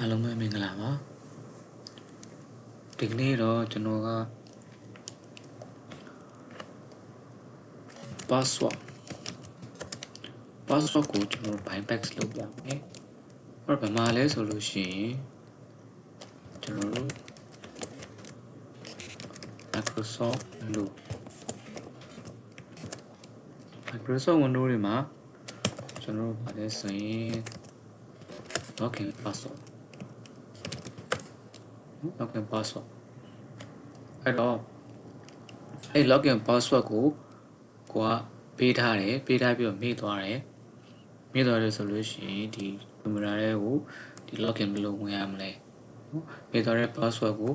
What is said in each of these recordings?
အားလုံးပဲမင်္ဂလာပါဒီကနေ့တော့ကျွန်တော်က password password ကိုကျွန်တော် bypass လုပ်ပြမယ်အဲ့တော့ဘာမှလဲဆိုလို့ရှိရင်ကျွန်တော်တို့ Microsoft Windows Microsoft Windows တွေမှာကျွန်တော်တို့ဗာလဲဆိုရင် login password login password အဲ့တော့အဲ့ login password ကိုကိုကပေးထားတယ်ပေးထားပြီးတော့မေ့သွားတယ်မေ့သွားတယ်ဆိုလို့ရှိရင်ဒီကင်မရာတွေကိုဒီ login ဘယ်လိုဝင်ရမလဲနော်မေ့သွားတဲ့ password ကို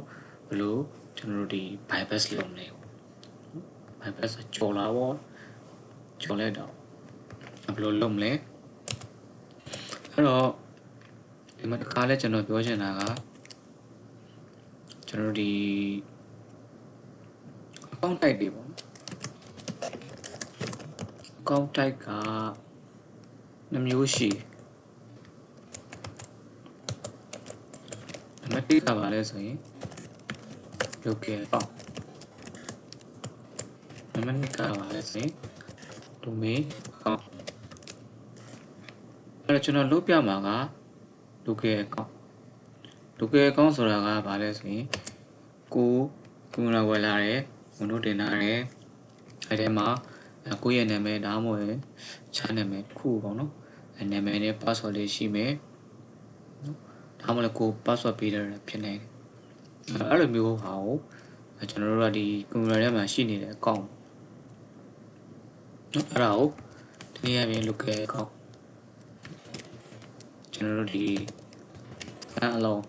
ဘယ်လိုကျွန်တော်တို့ဒီ bypass လုပ်မလဲ bypass ကျော်လာပေါ့ကျော်လိုက်တော့ဘယ်လိုလုပ်မလဲအဲ့တော့ဒီမှာတစ်ခါလဲကျွန်တော်ပြောချင်တာက ကျွန်တော်တို့ဒီ account type တွေပေါ့ account type ကနှမျိုးရှိနံပါတ်1ကပါလဲဆိုရင် local account နံပါတ်2ကပါလဲဆိုရင် domain account အဲ့တော့ကျွန်တော်လုပ်ပြမှာက local account local account ဆိုတာကဘာလဲဆိုရင် ကိုကွန်ပျူတာဝယ်လာတယ်ဝန်တို့တင်လာတယ်အဲ့ဒီမှာကိုယ့်ရဲ့နာမည်ဒါမှမဟုတ်ချာနာမည်တစ်ခုပေါ့နော်အဲ့နာမည်နဲ့ password လေးရှိမယ်နော်ဒါမှမဟုတ်ကို password ပေးတယ်ဖြစ်နေတယ်အဲ့လိုမျိုးဟာကိုကျွန်တော်တို့ကဒီကွန်ပျူတာထဲမှာရှိနေတဲ့အကောင့်နော်အဲ့ဒါကိုဒီနေ့ရပြင် local account ကျွန်တော်တို့ဒီ stand alone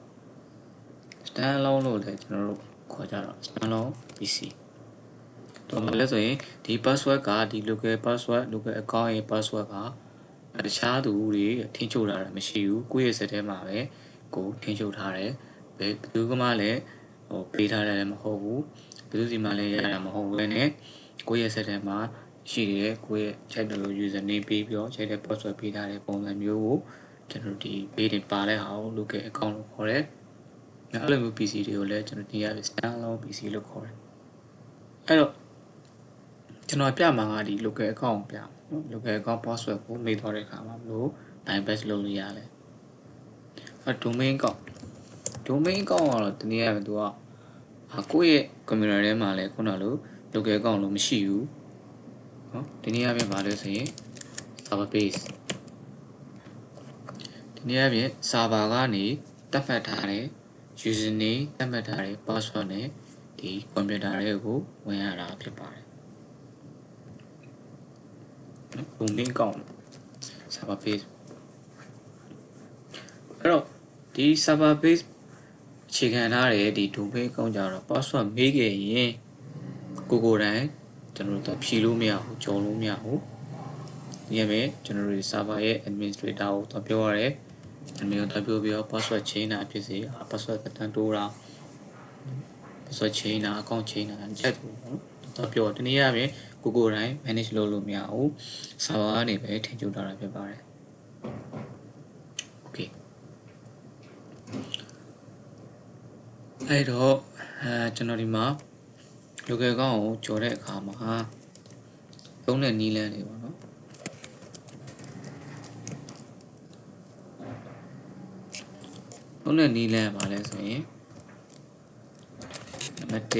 stand alone လို့လည်းကျွန်တော်တို့ ခေါ်ကြတော့ stand alone PC တော့မလဲဆိုရင်ဒီ password ကဒီ local password local account ရဲ့ password ကတခြားသူတွေထင်းချုပ်လာတာမရှိဘူးကိုယ့်ရဲ့စက်ထဲမှာပဲကိုထင်းချုပ်ထားတယ်ဘယ်သူကမှလည်းဟိုပေးထားတယ်မဟုတ်ဘူးဘယ်သူစီမှလည်းရတာမဟုတ်ဘူးနဲ့ကိုယ့်ရဲ့စက်ထဲမှာရှိတယ်ကိုယ့်ရဲ့ check လို့ user name ပေးပြီးတော့ check တဲ့ password ပေးထားတဲ့ပုံစံမျိုးကိုကျွန်တော်ဒီ page တွေပါတဲ့ဟာကို local account လို့ခေါ်တယ် အဲ့လိုမျိုး PC တွေကိုလည်းကျွန်တော်ဒီရပြီ standalone PC လို့ခေါ်တယ်အဲ့တော့ကျွန်တော်ပြမှာကဒီ local account ကိုပြမှာနော် local account password ကိုမေးသွားတဲ့အခါမှာဘလို့ bypass လုပ်လို့ရလဲအဲ့ domain account domain account ကတော့တနည်းအားဖြင့်သူကဟာကိုယ့်ရဲ့ computer ထဲမှာလည်းခုနလို local account လို့မရှိဘူးနော်ဒီနည်းအားဖြင့်ဗာလဲဆိုရင် server base ဒီနည်းအားဖြင့် server ကနေတတ်မှတ်ထားတဲ့ user name တတ်မှတ်ထားတဲ့ password နဲ့ဒီ computer တွေကိုဝင်ရတာဖြစ်ပါတယ် domain ကောင်း server base အဲ့တော့ဒီ server base အခြေခံထားတဲ့ဒီ domain ကောင်းကြတော့ password မေးခဲ့ရင်ကိုကိုယ်တိုင်ကျွန်တော်တို့ဖြီလို့မရဘူးကြော်လို့မရဘူးဒီရမယ်ကျွန်တော်တို့ server ရဲ့ administrator ကိုတော့ပြောရတယ် admin ကိုတော့ပြောပြီးတော့ password change တာဖြစ်စေ password တန်တိုးတာ password change တာ account change တာချက်တူပေါ့နော်တော့ပြောတနည်းအားဖြင့်ကိုကိုယ်တိုင် manage လုပ်လို့မရဘူး server ကနေပဲထင်ကျတာဖြစ်ပါတယ် okay အဲ့တော့အဲကျွန်တော်ဒီမှာ local ကောင်ကိုကြော်တဲ့အခါမှာသုံးတဲ့နီးလန်းတွေပေါ့နော် သုံးတဲ့နီးလန်းပါလဲဆိုရင်နံပါတ်1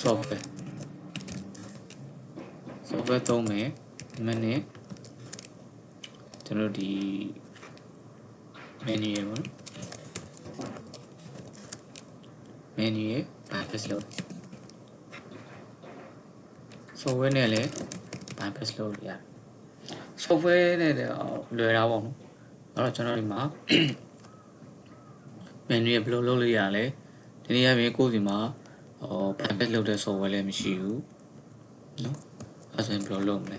software software သုံးမယ်နံပါတ်2ကျွန်တော်ဒီ menu ရေပေါ့နော် menu ရေ bypass လုပ် software နဲ့လည်း bypass လုပ်လို့ရတယ် software နဲ့လည်းလွယ်တာပေါ့နော်အဲ့တော့ကျွန်တော်ဒီမှာ menu ရေဘယ်လိုလုပ်လို့ရလဲဒီနေ့အပြင်ကိုယ်စီမှာဟော bypass လုပ်တဲ့ software လည်းမရှိဘူးနော်အဲ့ဆိုရင်ဘယ်လိုလုပ်မလဲ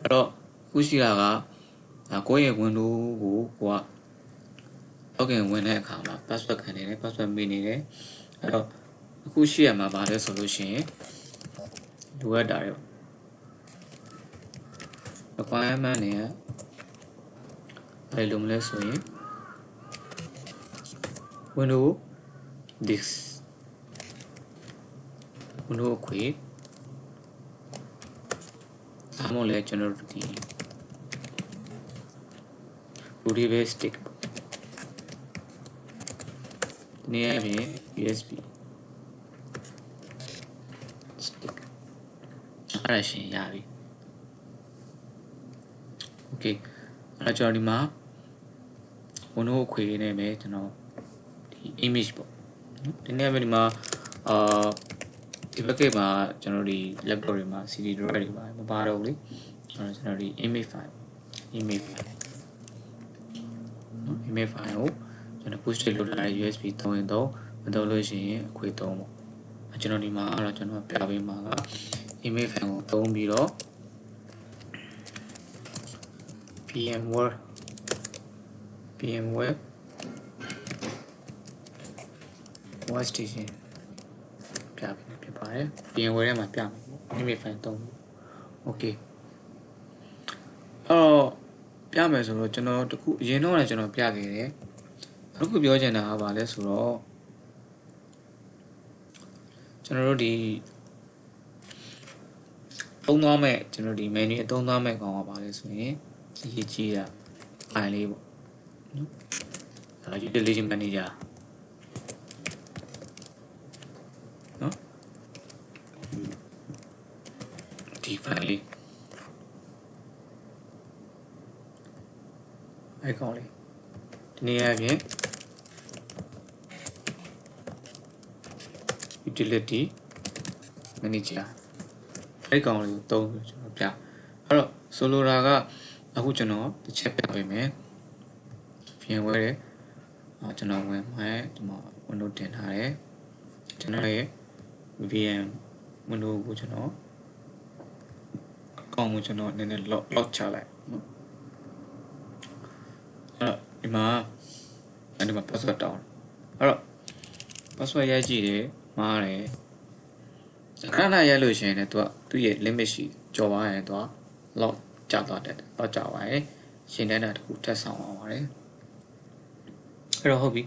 အဲ့တော့ခုရှိတာကဒါကိုယ့်ရဲ့ window ကိုကိုက login ဝင်တဲ့အခါမှာ password ခံနေတယ် password မေးနေတယ်အဲ့တော့အခုရှိရမှာဗာလဲဆိုလို့ရှိရင်လိုအပ်တာရော requirement တွေကဘယ်လိုမလဲဆိုရင် window this window ခွေဒါမှမဟုတ်လဲကျွန်တော်တို့ဒီ Ruby base stick ပေါ့ဒီနေ့အပြင် USB stick အဲ့ဒါရှင်ရပြီ okay အဲ့တော့ကျွန်တော်ဒီမှာ window ခွေနေမယ်ကျွန်တော်ဒီ image ပေါ့နော်ဒီနေ့အပြင်ဒီမှာအာဒီဘက်ကမှာကျွန်တော်ဒီ laptop တွေမှာ CD drive တွေမှာမပါတော့ဘူးလေအဲ့တော့ကျွန်တော်ဒီ image file image file နော် image file ကိုကျွန်တော် push လုပ်ထားတဲ့ USB 3ရင်တော့မတော့လို့ရှိရင်အခွေ3ပေါ့အဲကျွန်တော်ဒီမှာအဲ့တော့ကျွန်တော်ပြပေးမှာက image file ကိုသုံးပြီးတော့ VMware VMware workstation ပြပေးဖြစ်ပါတယ် VMware ထဲမှာပြမယ်ပေါ့ image file သုံးဖို့ okay အော်ပြမယ်ဆိုတော့ကျွန်တော်တခုအရင်တော့လည်းကျွန်တော်ပြခဲ့တယ်အခုပြောချင်တာကဘာလဲဆိုတော့ကျွန်တော်တို့ဒီသုံးသွားမဲ့ကျွန်တော်ဒီ menu အသုံးသွားမဲ့ကောင်ကဘာလဲဆိုရင်အရေးကြီးတာ file လေးပေါ့နော်အဲ utility manager နော် ဒီ file လေးအဲကောင်လေးဒီနေ့အပြင် utility manager အဲ့ကောင်လေးကိုသုံးပြီးကျွန်တော်ပြအဲ့တော့ဆိုလိုတာကအခုကျွန်တော်တစ်ချက်ပြပေးမယ် VMware ရဲ့အော်ကျွန်တော်ဝင်မယ်ဒီမှာ window တင်ထားတယ်ကျွန်တော်ရဲ့ VM window ကိုကျွန်တော်အ ကောင့်ကိုကျွန်တော်နည်းနည်း lock lock ချလိုက်နော်အဲ့တော့ဒီမှာအဲ့ဒီမှာ password တောင်းအဲ့တော့ password ရိုက်ကြည့်တယ်မှားတယ်ခဏခဏရိုက်လို့ရှိရင်လည်းသူကသူ့ရဲ့ limit ရှိကျော်သွားရင်သူက lock ကျသွားတယ်တော့ကျသွားရင်ရှင်းတဲ့တာတခုထပ်ဆောင်အောင်ပါတယ်အဲ့တော့ဟုတ်ပြီ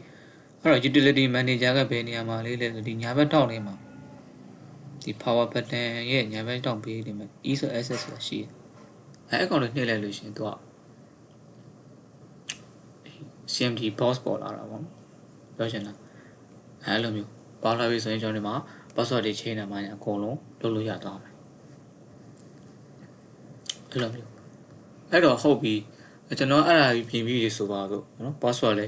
အဲ့တော့ utility manager ကဘယ်နေရာမှာလေးလဲဆိုဒီညာဘက်ထောက်လေးမှာ ဒီ power button ရဲ့ညာဘက်ထောက်ပေးနေမှာ e ဆို ss ဆိုတာရှိတယ်အဲ့အကောင်လေးနှိပ်လိုက်လို့ရှိရင်သူက CMD box ပေါ်လာတာပေါ့နော်ပြောချင်တာအဲ့လိုမျိုးပေါ်လာပြီဆိုရင်ကျွန်တော်ဒီမှာ password တွေချိန်နေမှာအကုန်လုံးလုပ်လို့ရသွားမယ်အဲ့လိုမျိုးအဲ့တော့ဟုတ်ပြီကျွန်တော်အဲ့ဒါကြီးပြင်ပြီးဆိုပါတော့နော် password လဲ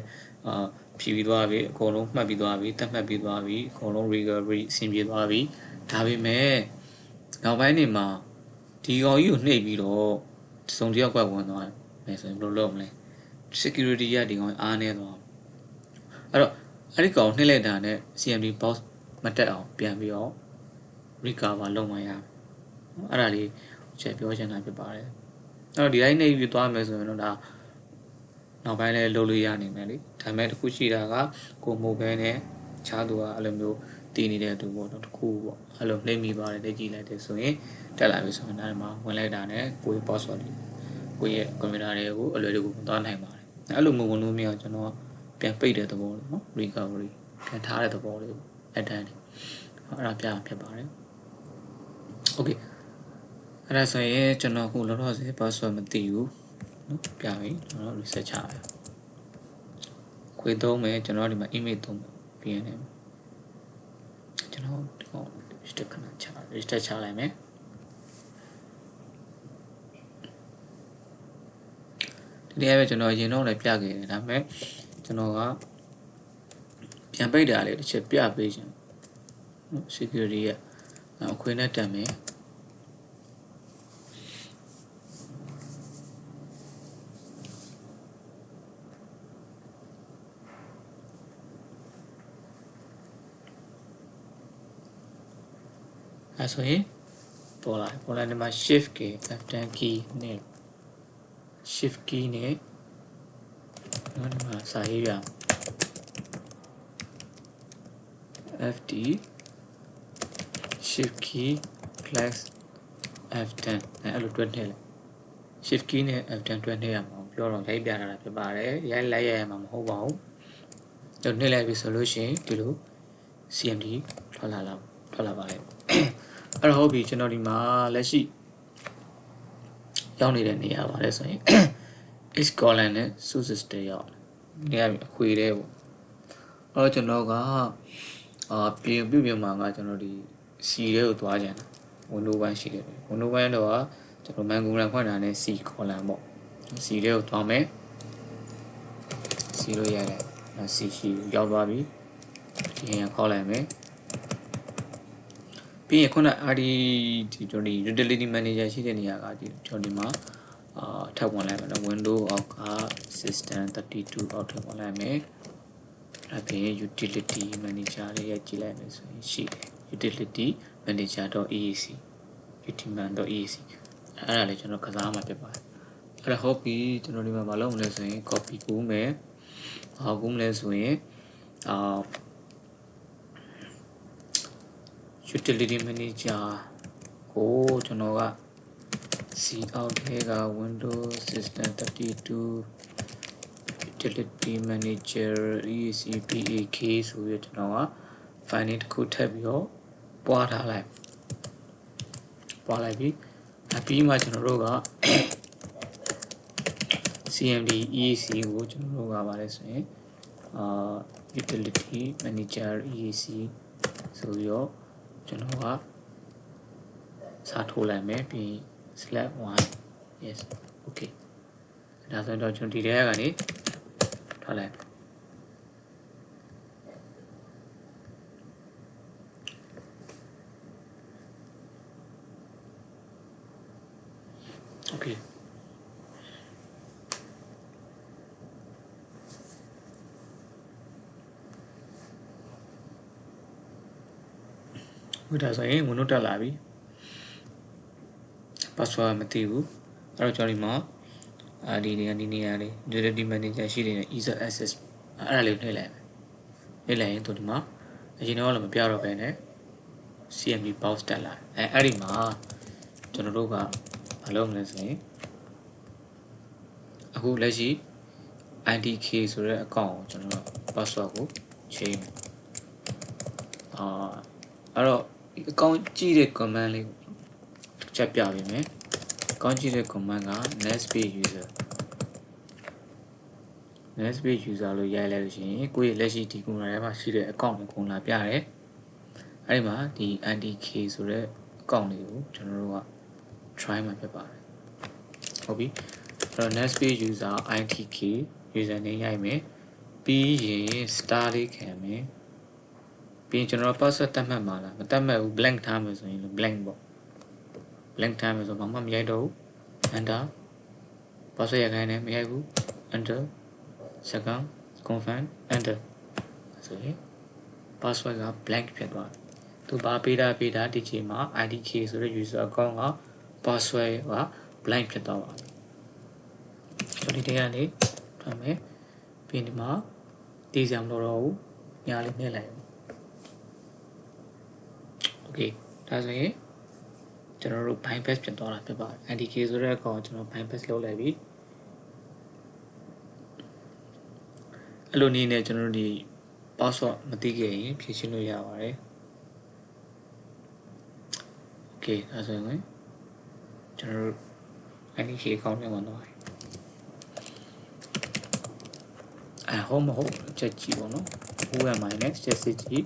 အာဖြည့်ပြီးသွားပြီအကုန်လုံးမှတ်ပြီးသွားပြီတက်မှတ်ပြီးသွားပြီအကုန်လုံး recovery အဆင်ပြေသွားပြီ ဒါပေမဲ့နောက်ပိုင်းနေမှာဒီကောင်ကြီးကိုနှိပ်ပြီးတော့စုံတယောက်ကဝင်သွားတယ်ဆိုရင်ဘယ်လိုလုပ်မလဲ security ရဒီကောင်အားနေသွားအဲ့တော့အဲ့ဒီကောင်နှိပ်လိုက်တာနဲ့ CMD box မတက်အောင်ပြန်ပြီးတော့ recover လုပ်မှရမယ်အဲ့ဒါလေးချက်ပြောချင်တာဖြစ်ပါတယ်အဲ့တော့ဒီတိုင်းနေပြီးသွားမယ်ဆိုရင်တော့ဒါနောက်ပိုင်းလည်းလုပ်လို့ရနိုင်မယ်လေဒါပေမဲ့တခုရှိတာကကိုမိုဘဲနဲ့ခြားသူကအဲ့လိုမျိုး တည်နေတဲ့သူပေါ့တော့တခုပေါ့အဲ့လိုနှိမ့်မိပါတယ်လက်ကြည့်လိုက်တယ်ဆိုရင်တက်လာပြီဆိုရင်ဒါမှဝင်လိုက်တာနဲ့ကိုယ့် password ကိုယ့်ရဲ့ကွန်ပျူတာတွေကိုအလွယ်တကူသွားနိုင်ပါတယ်အဲ့လိုမဝင်လို့မရကျွန်တော်ပြန်ပိတ်တဲ့သဘောလေးနော် recovery ပြန်ထားတဲ့သဘောလေးအတန်းလေးအဲ့ဒါပြဖြစ်ပါတယ် okay အဲ့ဒါဆိုရင်ကျွန်တော်အခုလောလောဆယ် password မသိဘူးနော်ပြပြီကျွန်တော် reset ချရခွေသုံးမယ်ကျွန်တော်ဒီမှာ email သုံးမယ်ပြီးရင်လည်း ကျွန်တော်ဒီကောင် reset ခဏချ reset ချလိုက်မယ်ဒီနေ့ပဲကျွန်တော်ရင်တော့လည်းပြခဲ့တယ်ဒါပေမဲ့ကျွန်တော်ကပြန်ပိတ်တာလေးတစ်ချက်ပြပေးခြင်းနော် security ရဲ့အခွင့်နဲ့တန်မယ် အဲဆိုရင်ပေါ်လာပေါ်လာဒီမှာ shift key F10 key နဲ့ shift key နဲ့ဒီမှာစာရေးပြ FD shift key plus F10 အဲအဲ့လိုတွဲထည့်လိုက် shift key နဲ့ F10 တွဲထည့်ရမှာပြောတော့ရိုက်ပြထားတာဖြစ်ပါတယ်ရိုက်လိုက်ရရမှာမဟုတ်ပါဘူးကျွန်တော်နှိမ့်လိုက်ပြီဆိုလို့ရှိရင်ဒီလို CMD ထွက်လာလောက်ထွက်လာပါလေ အဲ့တော့ဟုတ်ပြီကျွန်တော်ဒီမှာလက်ရှိရောက်နေတဲ့နေရာပါလဲဆိုရင် is colon နဲ့ sources တွေရောက်နေရာအခွေတဲ့ပေါ့အဲ့တော့ကျွန်တော်ကအာပြင်ပြုပြင်မှာကကျွန်တော်ဒီ C တဲ့ကိုသွားကြတယ် window 1ရှိတယ် window 1တော့ကကျွန်တော် man colon ဖွင့်တာနဲ့ C colon ပေါ့ C တဲ့ကိုသွားမယ် C လို့ရတယ် C ရှိရောက်သွားပြီဒီရင်ခေါက်လိုက်မယ် ပြီးရင်ခုန RD ဒီကျွန်တော်ဒီ utility manager ရှိတဲ့နေရာကဒီကျွန်တော်ဒီမှာအာထပ်ဝင်လိုက်မယ်နော် window အောက်က system 32အောက်ထပ်ဝင်လိုက်မယ်အဲ့ပြီး utility manager လေးရဲ့ကြည့်လိုက်မယ်ဆိုရင်ရှိတယ် utility manager.eac utman.eac အဲ့ဒါလေးကျွန်တော်ကစားမှာဖြစ်ပါတယ်အဲ့ဒါဟုတ်ပြီကျွန်တော်ဒီမှာမလုပ်မလဲဆိုရင် copy ကူးမယ်ဟောကူးမလဲဆိုရင်အာ utility manager ကိုကျွန်တော်က C out ထဲက Windows System 32 utility manager ECPAK ဆိုပြီးကျွန်တော်က file တစ်ခုထပ်ပြီးတော့ပွားထားလိုက်ပွားလိုက်ပြီးအပြီးမှကျွန်တော်တို့က CMD EAC ကိုကျွန်တော်တို့ကပါလဲဆိုရင်အာ utility manager EAC ဆိုပြီးတော့ ကျွန်တော်ကစာထိုးလိုက်မယ်ပြီး slash 1 yes okay ဒါဆိုတော့ကျွန်တော်ဒီထဲကနေထွက်လိုက် okay ဝိဒါဆိုရင်ဝင်လို့တက်လာပြီ password မသိဘူးအဲ့တော့ကျွန်တော်ဒီမှာအာဒီနေရာဒီနေရာလေး utility manager ရှိနေတဲ့ user access အဲ့ဒါလေးကိုနှိပ်လိုက်မယ်နှိပ်လိုက်ရင်သူဒီမှာအရင်တော့လည်းမပြတော့ပဲနဲ့ CMD box တက်လာအဲအဲ့ဒီမှာကျွန်တော်တို့ကမလုပ်မလဲဆိုရင်အခုလက်ရှိ IDK ဆိုတဲ့အကောင့်ကိုကျွန်တော် password ကိုချိန်မယ်အာအဲ့တော့ဒီ အကောင့်ကြည့်တဲ့ command လေးကိုချက်ပြပေးမယ်အကောင့်ကြည့်တဲ့ command က netspace user netspace user လို့ရိုက်လိုက်လို့ရှိရင်ကိုယ့်ရဲ့လက်ရှိဒီ computer ထဲမှာရှိတဲ့ account ကိုခုံလာပြတယ်အဲ့ဒီမှာဒီ IDK ဆိုတဲ့ account လေးကိုကျွန်တော်တို့က try မှာဖြစ်ပါတယ်ဟုတ်ပြီအဲ့တော့ netspace user IDK user name ရိုက်မယ်ပြီးရင် star လေးခံမယ် ပြီးရင်ကျွန်တော် password တတ်မှတ်မှာလားမတတ်မှတ်ဘူး blank ထားမယ်ဆိုရင် blank ပေါ့ blank ထားမယ်ဆိုဘာမှမရိုက်တော့ဘူး enter password ရခိုင်းတယ်မရိုက်ဘူး enter second confirm enter ဆိုရင် password က blank ဖြစ်သွားတယ်သူဘာပေးတာပေးတာဒီချိန်မှာ IDK ဆိုတဲ့ user account က password က blank ဖြစ်သွားပါပြီဆိုဒီတရားလေးထွက်မယ်ပြီးဒီမှာတည်စရာမလိုတော့ဘူးညာလေးနှိပ်လိုက် A ဒါဆိုရင်ကျွန်တော်တို့ bypass ဖြစ်သွားတာဖြစ်ပါတယ် NDK ဆိုတဲ့အကောင်ကျွန်တော် bypass လုပ်လိုက်ပြီအဲ့လိုနည်းနဲ့ကျွန်တော်တို့ဒီ password မသိခဲ့ရင်ဖြည့်ရှင်းလို့ရပါတယ် Okay ဒါဆိုရင်ကျွန်တော်တို့ NDK အကောင့်ထဲမှာတော့အဲဟိုမဟုတ်ချက်ကြည့်ပါတော့ OMI နဲ့ချက်စစ်ကြည့်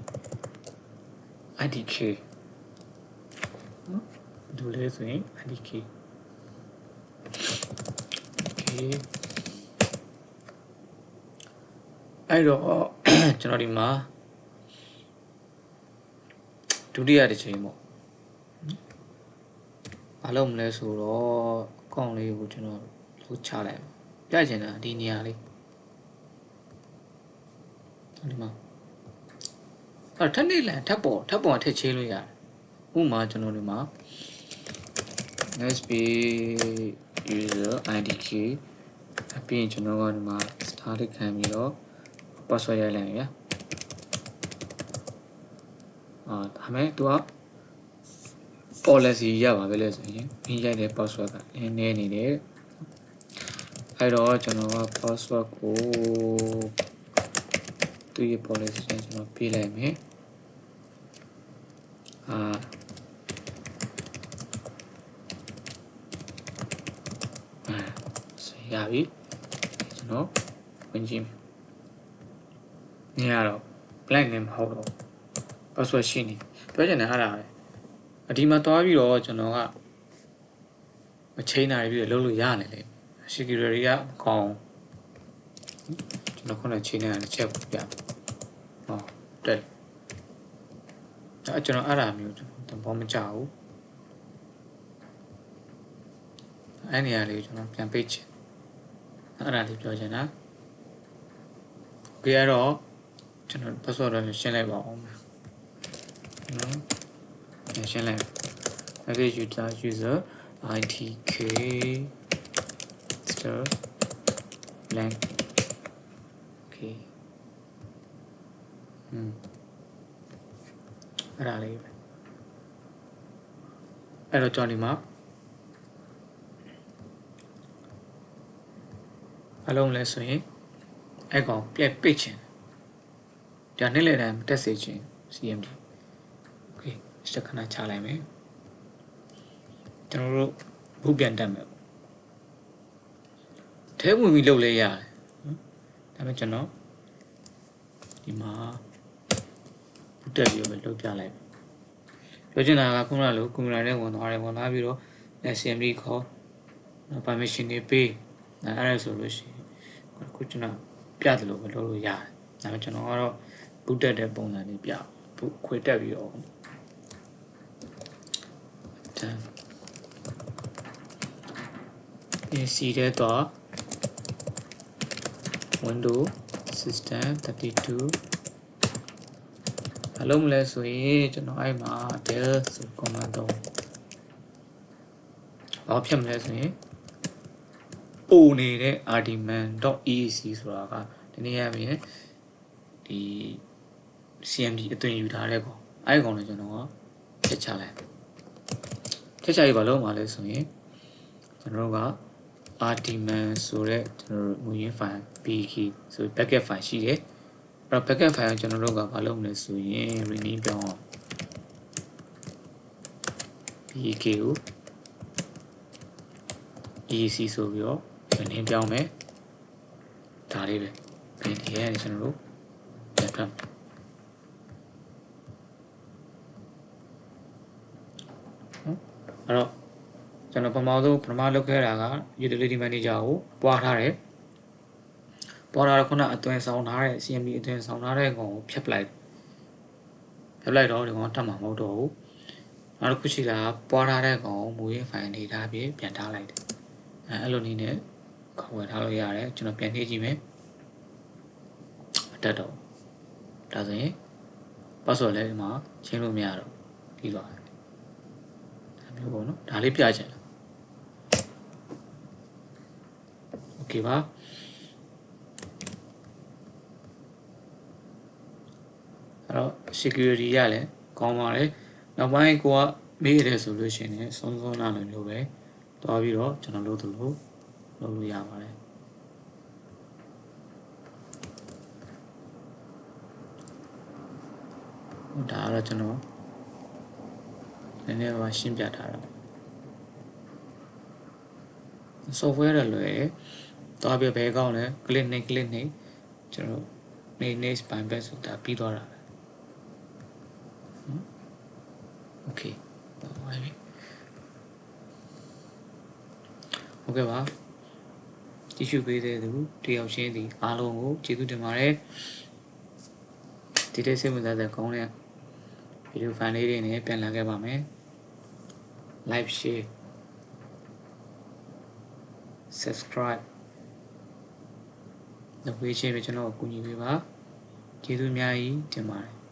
IDK နော်ဒူလဲဆိုရင် IDK okay အဲ့တော့ကျွန်တော်ဒီမှာဒုတိယတစ်ချိန်ပေါ့မလုပ်မလဲဆိုတော့အကောင့်လေးကိုကျွန်တော်လှုပ်ချလိုက်ပြချင်တာဒီနေရာလေးဒီမှာအဲ့ထပ်နေလန်ထပ်ပေါ်ထပ်ပေါ်ထည့်ချေးလို့ရတယ် ဥပမာကျွန်တော်ဒီမှာ NSP user IDK အပြင်ကျွန်တော်ကဒီမှာ star လေးခံပြီးတော့ password ရိုက်လိုက်ရအာဒါမဲ့သူက policy ရပါပဲလေဆိုရင်မင်းရိုက်တဲ့ password ကနည်းနည်းနေတယ်အဲ့တော့ကျွန်တော်က password ကိုသူ့ရဲ့ policy ကိုကျွန်တော်ပေးလိုက်မယ်အာအာဆက် ရပြီကျွန်တော်ဝင်ကြည့်မယ်နေရတော့ blank နဲ့မဟုတ်တော့ password ရှိနေပြောချင်တယ်အဲ့ဒါပဲအဒီမှာတွားပြီးတော့ကျွန်တော်ကမချိန်နိုင်ပြီးတော့လုပ်လို့ရနေလေ security ကမကောင်းကျွန်တော်ခုနချိန်နေတာချက်ပြဟောတဲ့အဲ့ကျွန်တော်အဲ့ဒါမျိုးကျွန်တော်သဘောမကျဘူးအဲ့နေရာလေးကျွန်တော်ပြန်ပိတ်ချင် အဲ့ဒါလေးပြောချင်တာကြရတော့ကျွန်တော် password တော့ရှင်းလိုက်ပါအောင်နော်ရှင်းလိုက် package user user itk star blank okay อืมအဲ့ဒါလေးပဲအဲ့တော့ကျွန်တော်ဒီမှာ အလုံးလဲဆိုရင်အဲ့ကောင်ပြက်ပိတ်ချင်ဒါနေ့လေတိုင်းတက်စေချင် CMD okay စက်ခဏချလိုက်မယ်ကျွန်တော်တို့ဘုတ်ပြန်တက်မယ်ထဲဝင်ပြီးလုပ်လဲရတယ်ဒါပေမဲ့ကျွန်တော်ဒီမှာဘုတ်တက်ပြီးတော့လုပ်ပြလိုက်ပြောချင်တာကခုနကလိုကွန်ပျူတာနဲ့ဝင်သွားတယ်ဝင်သွားပြီးတော့ SMD ခေါ် permission တွေပေးအဲ့ဒါဆိုလို့ရှိရင် ခုကျွန်တော်ပြတယ်လို့ပဲလုပ်လို့ရတယ်ဒါပေမဲ့ကျွန်တော်ကတော့ဘုတ်တက်တဲ့ပုံစံလေးပြဘုတ်ခွေတက်ပြီးတော့တန် AC တဲ့တော့ window system 32အလုံးမလဲဆိုရင်ကျွန်တော်အဲ့မှာ del ဆို command တော့ဘာဖြစ်မလဲဆိုရင် ပို့နေတဲ့ ardaman.eac ဆိုတာကဒီနေ့ရပြင်ဒီ CMD အသွင်ယူထားတဲ့ကောင်အဲ့ကောင်လည်းကျွန်တော်ကချက်ချလိုက်ချက်ချရေးဘာလို့မှလဲဆိုရင်ကျွန်တော်တို့က ardaman ဆိုတဲ့ကျွန်တော်တို့မူရင်း file pk ဆို packet file ရှိတယ်အဲ့တော့ packet file ကိုကျွန်တော်တို့ကဘာလုပ်မလဲဆိုရင် rename ပြောင်းအောင် pk ကို EC ဆိုပြီးတော့ rename ပြောင်းမယ်ဒါလေးပဲပြီးဒီရဲ့ကျွန်တော်တို့ပြန်ထွက်အဲ့တော့ကျွန်တော်ပထမဆုံးပထမလုပ်ခဲ့တာက utility manager ကိုပွားထားတယ်ပွားထားတော့ခုနအသွင်ဆောင်ထားတဲ့ CMD အသွင်ဆောင်ထားတဲ့ကောင်ကိုဖြတ်ပလိုက်ဖြတ်လိုက်တော့ဒီကောင်တတ်မှာမဟုတ်တော့ဘူးနောက်တစ်ခုရှိတာပွားထားတဲ့ကောင်ကိုမူရင်း file နေထားပြီးပြန်ထားလိုက်တယ်အဲအဲ့လိုနည်းနဲ့ ခေါ်ဝယ်ထားလို့ရတယ်ကျွန်တော်ပြန်နှိပ်ကြည့်မယ်အတက်တော့ဒါဆိုရင် password လည်းဒီမှာချိန်လို့မရတော့ပြီးသွားတယ်ဒါမျိုးပေါ့နော်ဒါလေးပြချင်တယ် okay ပါအဲ့တော့ security ရလည်းကောင်းပါလေနောက်ပိုင်းကိုကမေးရတယ်ဆိုလို့ရှိရင်စုံစုံလာလိုမျိုးပဲတွားပြီးတော့ကျွန်တော်လုပ်သလို လုပ်လို့ရပါတယ်ဒါကတော့ကျွန်တော်နည်းနည်းပါရှင်းပြထားတာ software ရလွယ်တော့ပြဘဲကောင်းလဲ click နေ click နေကျွန်တော်နေ next ပိုင်းပဲဆိုတာပြီးသွားတာပဲ okay ဟုတ်ပါပြီဟုတ်ကဲ့ပါ ကြည့်ရှုပေးတဲ့သူတယောက်ချင်းဒီအားလုံးကိုကျေးဇူးတင်ပါတယ်ဒီတဲ့စိတ်ဝင်စားတဲ့ကောင်းတဲ့ဗီဒီယိုဖိုင်လေးတွေနဲ့ပြန်လာခဲ့ပါမယ် like share subscribe လုပ်ပေးခြင်းပဲကျွန်တော်အကူအညီပေးပါကျေးဇူးအများကြီးတင်ပါတယ်